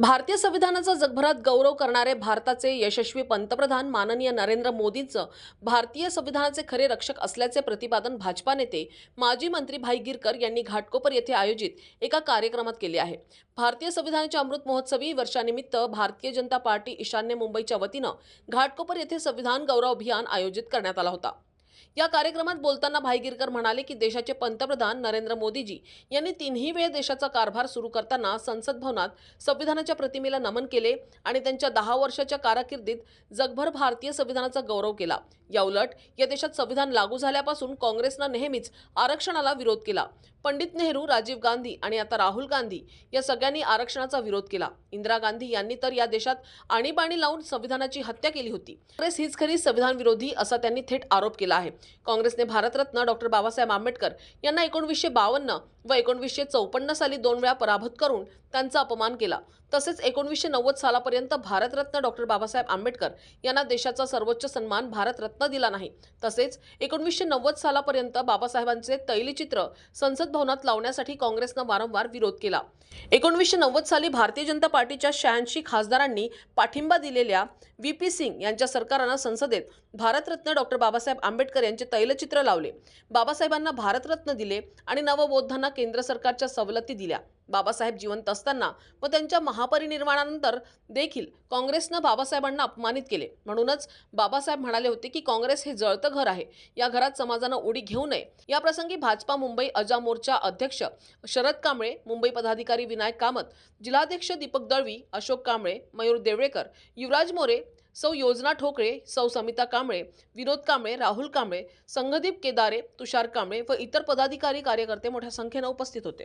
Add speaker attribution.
Speaker 1: भारतीय संविधानाचा जगभरात गौरव करणारे भारताचे यशस्वी पंतप्रधान माननीय नरेंद्र मोदींचं भारतीय संविधानाचे खरे रक्षक असल्याचे प्रतिपादन भाजपा नेते माजी मंत्री भाई गिरकर यांनी घाटकोपर येथे आयोजित एका कार्यक्रमात केले आहे. भारतीय संविधानाच्या अमृत महोत्सवी वर्षानिमित्त भारतीय जनता पार्टी ईशान्य मुंबईच्या वतीनं घाटकोपर येथे संविधान गौरव अभियान आयोजित करण्यात आला होता. या कार्यक्रमात बोलताना भाई गिरकर म्हणाले की देशाचे पंतप्रधान नरेंद्र मोदीजी यांनी तिन्ही वेळ देशाचा कारभार सुरू करताना संसद भवनात संविधानाच्या प्रतिमेला नमन केले आणि त्यांच्या दहा वर्षाच्या कारकिर्दीत जगभर भारतीय संविधानाचा गौरव केला. याउलट या देशात संविधान लागू झाल्यापासून काँग्रेसनं नेहमीच आरक्षणाला विरोध केला. पंडित नेहरू राजीव गांधी आणि आता राहुल गांधी या सगळ्यांनी आरक्षणाचा विरोध केला. इंदिरा गांधी यांनी तर या देशात आणीबाणी लावून संविधानाची हत्या केली होती. काँग्रेस हीच खरी संविधान विरोधी असा त्यांनी थेट आरोप केला आहे. काँग्रेसने भारतरत्न डॉक्टर बाबासाहेब आंबेडकर यांना एकोणवीसशे बावन्न व एकोणवीसशे चौपन्न साली दोन वेळा पराभूत करून त्यांचा अपमान केला. तसेच एकोणवीसशे नव्वद सालापर्यंत भारतरत्न डॉक्टर बाबासाहेब आंबेडकर यांना देशाचा सर्वोच्च सन्मान भारतरत्न दिला नाही. तसेच एकोणवीसशे नव्वद सालापर्यंत बाबासाहेबांचे तैलचित्र संसद भवनात लावण्यासाठी काँग्रेसनं वारंवार विरोध केला. एकोणवीसशे नव्वद साली भारतीय जनता पार्टीच्या शहाऐंशी खासदारांनी पाठिंबा दिलेल्या व्ही पी सिंग यांच्या सरकारनं संसदेत भारतरत्न डॉक्टर बाबासाहेब आंबेडकर यांचे तैलचित्र लावले. बाबासाहेबांना भारतरत्न दिले आणि नवबोधांना केंद्र सरकारच्या सवलती दिल्या. बाबासाहेब जिवंत असताना व त्यांच्या महापरिनिर्वाणानंतर देखील काँग्रेसनं बाबासाहेबांना अपमानित केले. म्हणूनच बाबासाहेब म्हणाले होते की काँग्रेस हे जळतं घर आहे. या घरात समाजानं उडी घेऊ नये. या प्रसंगी भाजपा मुंबई अजा मोर्चा अध्यक्ष शरद कांबळे मुंबई पदाधिकारी विनायक कामत जिल्हाध्यक्ष दीपक दळवी अशोक कांबळे मयूर देवळेकर युवराज मोरे सौ योजना ठोकळे सौ समिता कांबळे विनोद कांबळे राहुल कांबळे संघदीप केदारे तुषार कांबळे व इतर पदाधिकारी कार्यकर्ते मोठ्या संख्येनं उपस्थित होते.